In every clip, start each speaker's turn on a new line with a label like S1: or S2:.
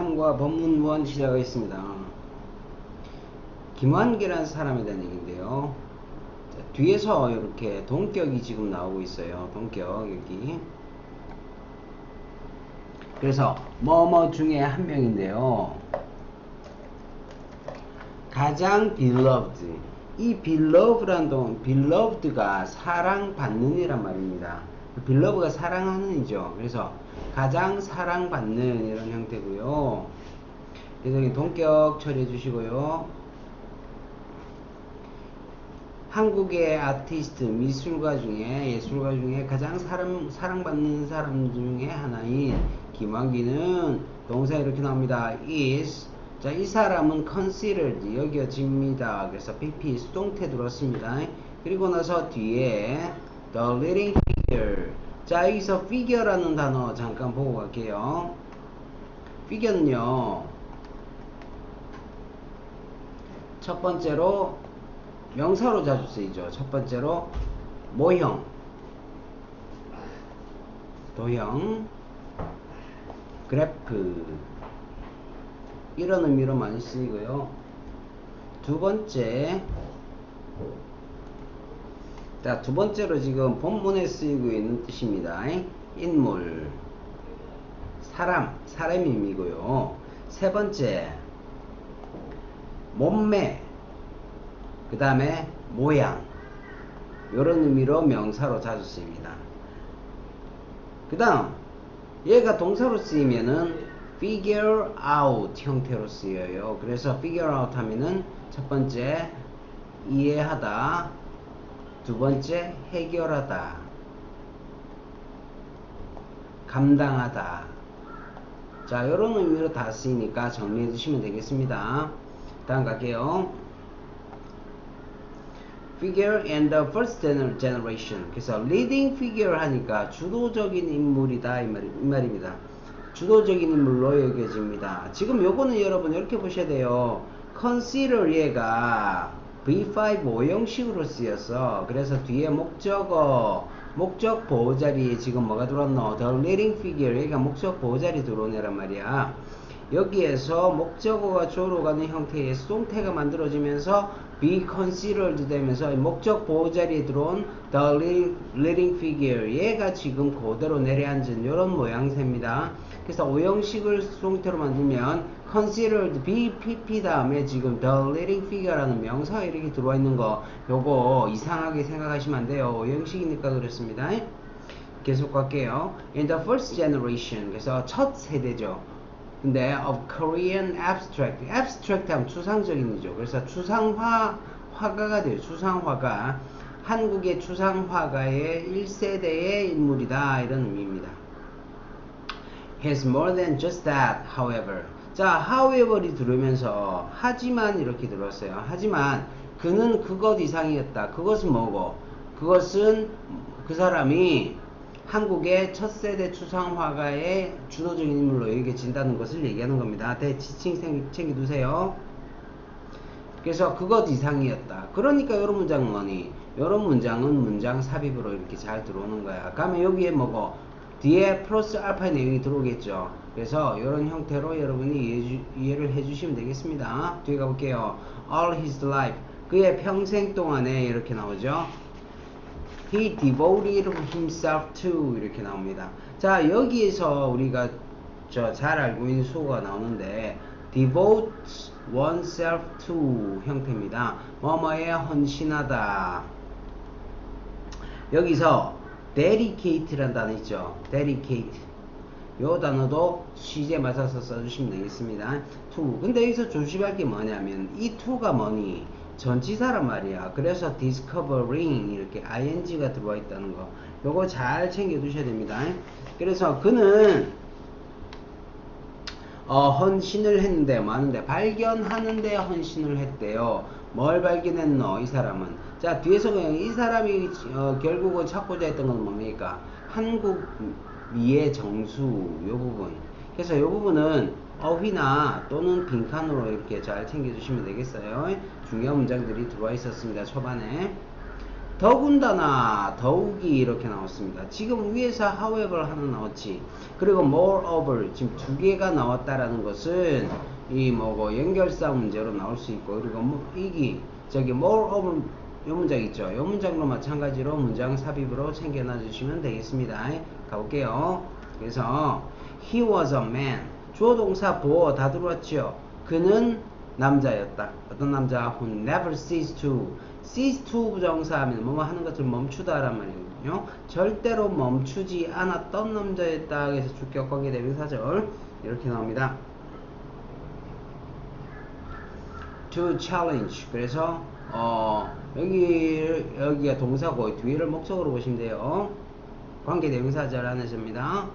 S1: 3과 법문 1 시작하겠습니다. 김환기라는 사람에 대한 얘기인데요. 자, 뒤에서 이렇게 동격이 지금 나오고 있어요. 동격 여기. 그래서 뭐뭐 중에 한 명인데요. 가장 beloved 이 beloved란 동 beloved가 사랑받는 이란 말입니다. Beloved가 사랑하는 이죠. 그래서 가장 사랑받는 이런 형태고요. 그래서 동격 처리해 주시고요. 한국의 아티스트 미술가 중에 예술가 중에 가장 사랑 사랑받는 사람 중에 하나인 김환기는 동사 이렇게 나옵니다. is 자, 이 사람은 considered 여겨집니다. 그래서 PP 수동태 들었습니다. 그리고 나서 뒤에 the leading figure 자, 여기서 figure라는 단어 잠깐 보고 갈게요. figure는요. 첫 번째로 명사로 자주 쓰이죠. 첫 번째로 모형, 도형, 그래프 이런 의미로 많이 쓰이고요. 두 번째 자, 두 번째로 지금 본문에 쓰이고 있는 뜻입니다. 인물, 사람, 사람의 의미고요. 세 번째, 몸매, 그 다음에 모양, 이런 의미로 명사로 자주 쓰입니다. 그 다음, 얘가 동사로 쓰이면은 figure out 형태로 쓰여요. 그래서 figure out 하면은 첫 번째, 이해하다, 두 번째 해결하다. 감당하다. 자 이런 의미로 다 쓰이니까 정리해 주시면 되겠습니다. 다음 갈게요. Figure and the first generation. 그래서 leading figure 하니까 주도적인 인물이다 이, 말, 이 말입니다. 주도적인 인물로 여겨집니다. 지금 요거는 여러분 이렇게 보셔야 돼요. consider 얘가 V5 모형식으로 쓰였어. 그래서 뒤에 목적어, 목적 보호 자리에 지금 뭐가 들어왔노? The leading figure. 여기가 목적 보호 자리 들어오네란 말이야. 여기에서 목적어가 조로 가는 형태의 수동태가 만들어지면서 be considered 되면서 목적 보호 자리에 들어온 the leading figure 얘가 지금 그대로 내려앉은 이런 모양새입니다. 그래서 오형식을 수동태로 만들면 considered BPP 다음에 지금 the leading figure라는 명사가 이렇게 들어와 있는 거 요거 이상하게 생각하시면 안 돼요. 오형식이니까 그렇습니다. 계속 갈게요. In the first generation 그래서 첫 세대죠. 근데 of Korean abstract, abstract 하면 추상적인이죠. 그래서 추상화 화가가 돼요. 추상화가 한국의 추상화가의 1세대의 인물이다 이런 의미입니다. He's more than just that, however. 자, however이 들으면서 하지만 이렇게 들었어요. 하지만 그는 그것 이상이었다. 그것은 뭐고? 그것은 그 사람이 한국의 첫 세대 추상 화가의 주도적인 인물로 여겨진다는 것을 얘기하는 겁니다. 대지칭 챙겨두세요. 그래서 그것 이상이었다. 그러니까 이런 문장은 뭐니? 이런 문장은 문장 삽입으로 이렇게 잘 들어오는 거야. 그러면 여기에 뭐고? 뒤에 플러스 알파 내용이 들어오겠죠. 그래서 이런 형태로 여러분이 이해, 이해 를 해주시면 되겠습니다. 뒤에 가볼게요. All his life. 그의 평생 동안에 이렇게 나오죠. He devoted himself to 이렇게 나옵니다. 자 여기에서 우리가 저 잘 알고 있는 수어가 나오는데 devote oneself to 형태입니다. 뭐뭐에 헌신하다. 여기서 dedicate라는 단어 있죠. dedicate. 요 단어도 시제 맞춰서 써주시면 되겠습니다. to. 근데 여기서 조심할 게 뭐냐면 이 to가 뭐니? 전치사란 말이야. 그래서 discovering 이렇게 ing가 들어와 있다는 거. 요거 잘 챙겨 두셔야 됩니다. 그래서 그는 어, 헌신을 했는데 많은데 발견하는데 헌신을 했대요. 뭘 발견했노? 이 사람은. 자, 뒤에서 그냥 이 사람이 어, 결국은 찾고자 했던 건 뭡니까? 한국 미의 정수 요 부분. 그래서 요 부분은 어휘나 또는 빈칸으로 이렇게 잘 챙겨주시면 되겠어요. 중요한 문장들이 들어와 있었습니다. 초반에. 더군다나 더욱이 이렇게 나왔습니다. 지금 위에서 however 하나 나왔지. 그리고 moreover 지금 두 개가 나왔다라는 것은 이 뭐고 연결사 문제로 나올 수 있고 그리고 뭐 이기 저기 moreover 요 문장 있죠. 요 문장도 마찬가지로 문장 삽입으로 챙겨놔 주시면 되겠습니다. 가볼게요. 그래서 he was a man 주어 동사 보어 다 들어왔죠. 그는 남자였다. 어떤 남자? who never ceased to cease to 부정사하면 뭐뭐 하는 것을 멈추다란 말이거든요. 절대로 멈추지 않았던 남자였다. 그래서 주격 관계 대명사절 이렇게 나옵니다. to challenge. 그래서 어 여기 여기가 동사고 뒤를 목적으로 보시면 돼요. 관계 대명사절 안에서입니다.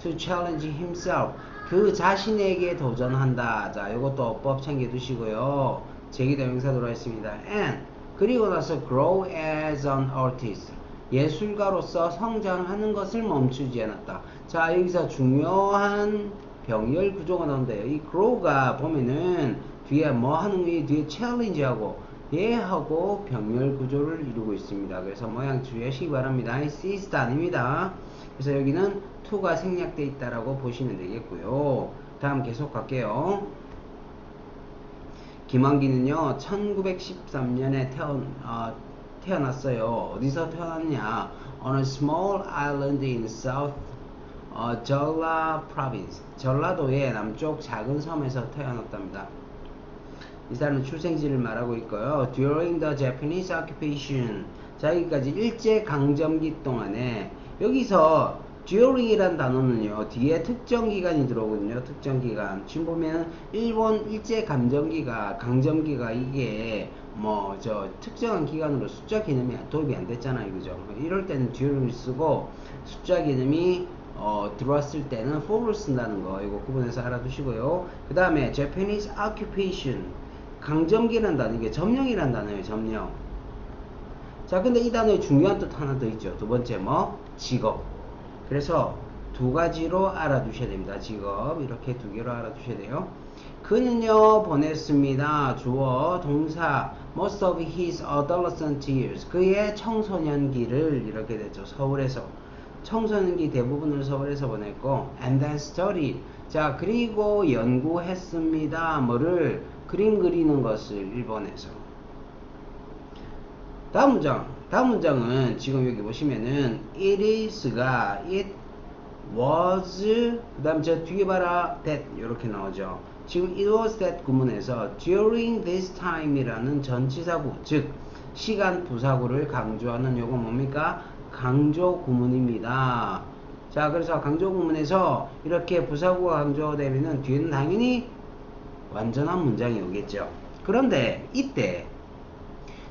S1: to challenge himself. 그 자신에게 도전한다. 자, 이것도 어법 챙겨 두시고요. 제기 대명사 들어와 있습니다. and 그리고 나서 grow as an artist. 예술가로서 성장하는 것을 멈추지 않았다. 자, 여기서 중요한 병렬 구조가 나온대요. 이 grow가 보면은 뒤에 뭐 하는 게 뒤에 challenge하고 얘하고 병렬 구조를 이루고 있습니다. 그래서 모양 주의하시기 바랍니다. ceased 아닙니다. 그래서 여기는 to가 생략되어 있다라고 보시면 되겠고요. 다음 계속 갈게요. 김한기는요, 1913년에 태어n, 어, 태어났어요. 어디서 태어났냐? On a small island in South 어, 전라 province. 전라도의 남쪽 작은 섬에서 태어났답니다. 이 사람은 출생지를 말하고 있고요. During the Japanese occupation. 자, 여기까지 일제 강점기 동안에 여기서 during이란 단어는요 뒤에 특정 기간이 들어오거든요. 특정 기간. 지금 보면 일본 일제 강점기가 강점기가 이게 뭐 저 특정한 기간으로 숫자 개념이 도입이 안 됐잖아요. 그죠? 이럴 때는 during을 쓰고 숫자 개념이 어, 들어왔을 때는 for를 쓴다는 거. 이거 구분해서 알아두시고요. 그 다음에 Japanese occupation 강점기란 단어 이게 점령이란 단어예요 점령 자 근데 이 단어에 중요한 뜻 하나 더 있죠 두 번째 뭐 직업 그래서 두 가지로 알아두셔야 됩니다. 직업 이렇게 두 개로 알아두셔야 돼요. 그는요 보냈습니다. 주어 동사 most of his adolescent years 그의 청소년기를 이렇게 되죠. 서울에서 청소년기 대부분을 서울에서 보냈고 and then studied 자 그리고 연구했습니다. 뭐를 그림 그리는 것을 일본에서. 다음 문장 다음 문장은 지금 여기 보시면은 it is가 it was 그 다음 저 뒤에 봐라 that 이렇게 나오죠. 지금 it was that 구문에서 during this time 이라는 전치사구 즉 시간 부사구를 강조하는 요거 뭡니까? 강조 구문입니다. 자 그래서 강조 구문에서 이렇게 부사구가 강조되면은 뒤에는 당연히 완전한 문장이 오겠죠 그런데 이때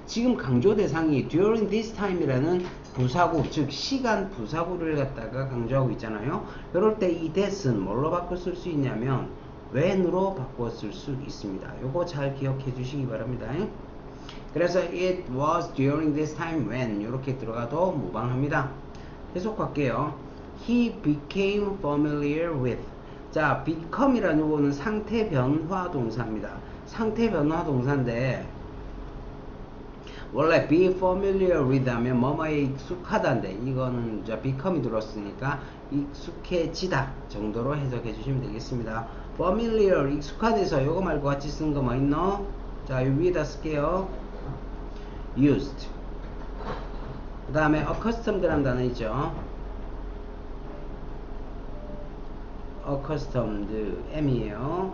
S1: 지금 강조 대상이 during this time이라는 부사구, 즉 시간 부사구를 갖다가 강조하고 있잖아요. 이럴 때 이 that은 뭘로 바꿔 쓸 수 있냐면 when으로 바꿔 쓸 수 있습니다. 요거 잘 기억해 주시기 바랍니다. 그래서 it was during this time when 이렇게 들어가도 무방합니다. 계속 갈게요. He became familiar with 자, become이라는 요거는 상태 변화 동사입니다. 상태 변화 동사인데 원래 be familiar with 하면 뭐뭐에 익숙하다인데 이거는 이제 become이 들었으니까 익숙해지다 정도로 해석해 주시면 되겠습니다. familiar 익숙한에서 이거 말고 같이 쓰는 거뭐 있노? 자, 요 위에다 쓸게요. used. 그 다음에 accustomed라는 단어 있죠. Accustomed M이에요.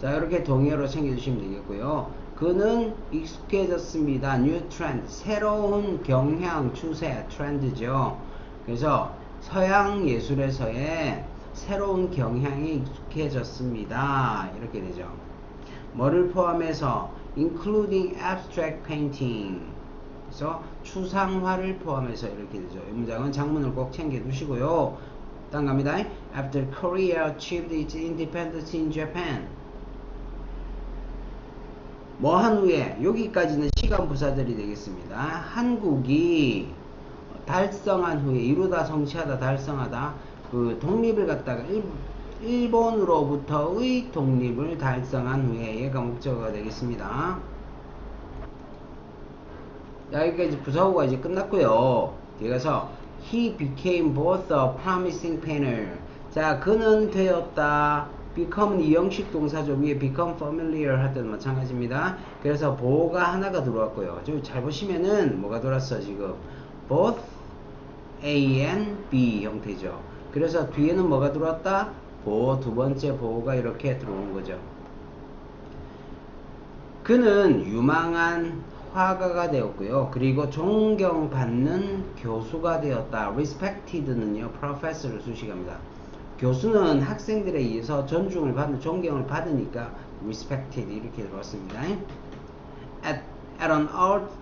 S1: 자, 이렇게 동의어로 챙겨주시면 되겠고요. 그는 익숙해졌습니다. new trend, 새로운 경향, 추세, 트렌드죠. 그래서 서양 예술에서의 새로운 경향이 익숙해졌습니다. 이렇게 되죠. 뭐를 포함해서 including abstract painting. 그래서 추상화를 포함해서 이렇게 되죠. 이 문장은 장문을 꼭 챙겨 두시고요. 다음 갑니다. After Korea achieved its independence in Japan. 뭐 한 후에 여기까지는 시간 부사들이 되겠습니다. 한국이 달성한 후에 이루다 성취하다 달성하다 그 독립을 갖다가 일, 일본으로부터의 독립을 달성한 후에 얘가 목적어가 되겠습니다. 여기까지 부사구가 이제 끝났고요. 뒤에 가서 he became both a promising painter. 자, 그는 되었다. become은 이형식 동사죠. 위에 become familiar 할 때도 마찬가지입니다. 그래서 보가 하나가 들어왔고요. 좀 잘 보시면은 뭐가 들어왔어 지금 both A and B 형태죠. 그래서 뒤에는 뭐가 들어왔다? 보, 두 번째 보가 이렇게 들어온 거죠. 그는 유망한 화가가 되었고요. 그리고 존경받는 교수가 되었다. respected는요, professor를 수식합니다. 교수는 학생들에 의해서 존중을 받는, 존경을 받으니까 respected 이렇게 들어왔습니다. At, at an art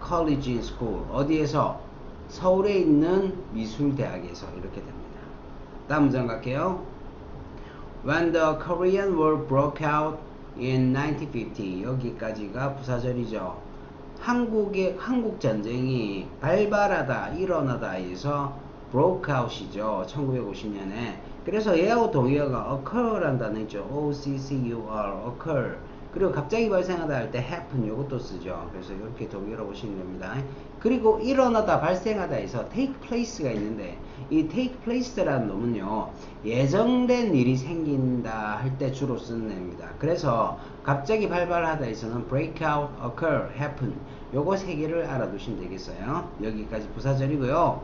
S1: college in school. 어디에서? 서울에 있는 미술대학에서 이렇게 됩니다. 다음 문장 갈게요. When the Korean War broke out in 1950 여기까지가 부사절이죠. 한국의 한국 전쟁이 발발하다 일어나다에서 broke out이죠. 1950년에. 그래서 얘하고 동의어가 occur란 단어있죠. O C C U R occur. 그리고 갑자기 발생하다 할 때 happen 요것도 쓰죠. 그래서 이렇게 동의어로 보시면 됩니다. 그리고 일어나다 발생하다에서 take place가 있는데 이 take place라는 놈은요 예정된 일이 생긴다 할 때 주로 쓰는 애입니다. 그래서 갑자기 발발하다에서는 break out, occur, happen 요거 세 개를 알아두시면 되겠어요. 여기까지 부사절이고요.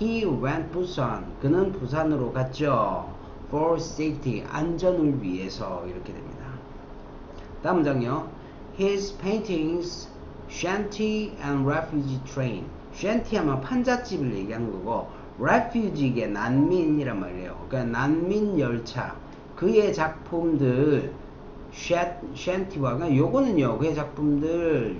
S1: He went Busan. 그는 부산으로 갔죠. For safety. 안전을 위해서 이렇게 됩니다. 다음 문장요. His paintings, shanty and refugee train. shanty 하면 판잣집을 얘기하는 거고, refugee가 난민이란 말이에요. 그러니까 난민 열차. 그의 작품들, shanty와, 그러니까 요거는요, 그의 작품들,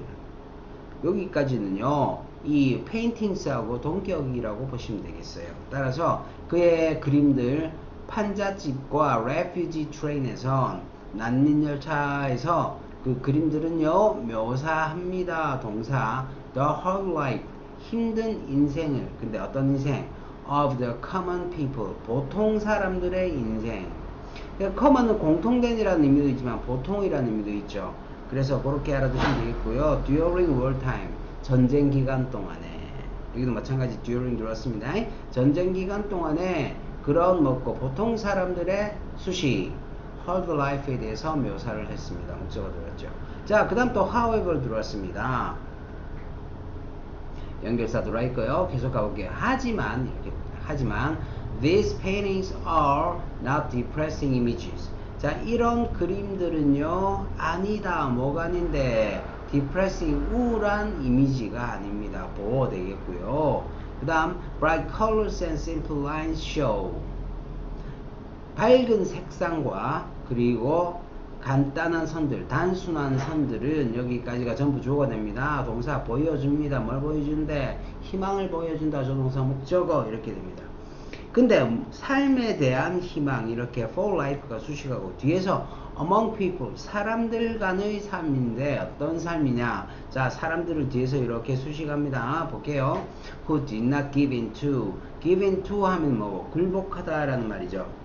S1: 여기까지는요, 이 페인팅스하고 동격이라고 보시면 되겠어요. 따라서 그의 그림들 판잣집과 레퓨지 트레인에서 난민열차에서 그 그림들은요 묘사합니다. 동사 the hard life 힘든 인생을 근데 어떤 인생 of the common people 보통 사람들의 인생 그러니까 common은 공통된이라는 의미도 있지만 보통이라는 의미도 있죠. 그래서 그렇게 알아두시면 되겠고요. during wartime 전쟁 기간 동안에 여기도 마찬가지 during 들어왔습니다. 전쟁 기간 동안에 그런 먹고 보통 사람들의 수식 hard life에 대해서 묘사를 했습니다. 목적어 들었죠. 자, 그 다음 또 however 들어왔습니다. 연결사 들어와 있고요. 계속 가볼게요. 하지만 이렇게 하지만 these paintings are not depressing images. 자, 이런 그림들은요 아니다 뭐가 아닌데 depressing 우울한 이미지가 아닙니다. 보호 되겠고요. 그 다음 bright colors and simple lines show. 밝은 색상과 그리고 간단한 선들, 단순한 선들은 여기까지가 전부 주어가 됩니다. 동사 보여줍니다. 뭘 보여주는데? 희망을 보여준다. 조동사 목적어 이렇게 됩니다. 근데 삶에 대한 희망 이렇게 for life가 수식하고 뒤에서 among people 사람들 간의 삶인데 어떤 삶이냐 자 사람들을 뒤에서 이렇게 수식합니다 볼게요 who did not give in to give in to 하면 뭐 굴복하다 라는 말이죠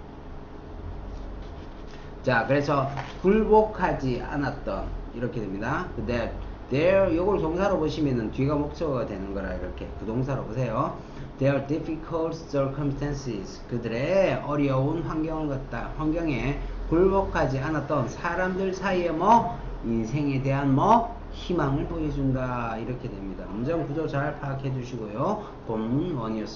S1: 자 그래서 굴복하지 않았던 이렇게 됩니다. 근데 there 요걸 동사로 보시면은 뒤가 목적어가 되는 거라 이렇게 부동사로 보세요. Their difficult circumstances. 그들의 어려운 환경을 갖다 환경에 굴복하지 않았던 사람들 사이에 뭐 인생에 대한 뭐 희망을 보여준다. 이렇게 됩니다. 문장 구조 잘 파악해 주시고요. 본문 원이었습니다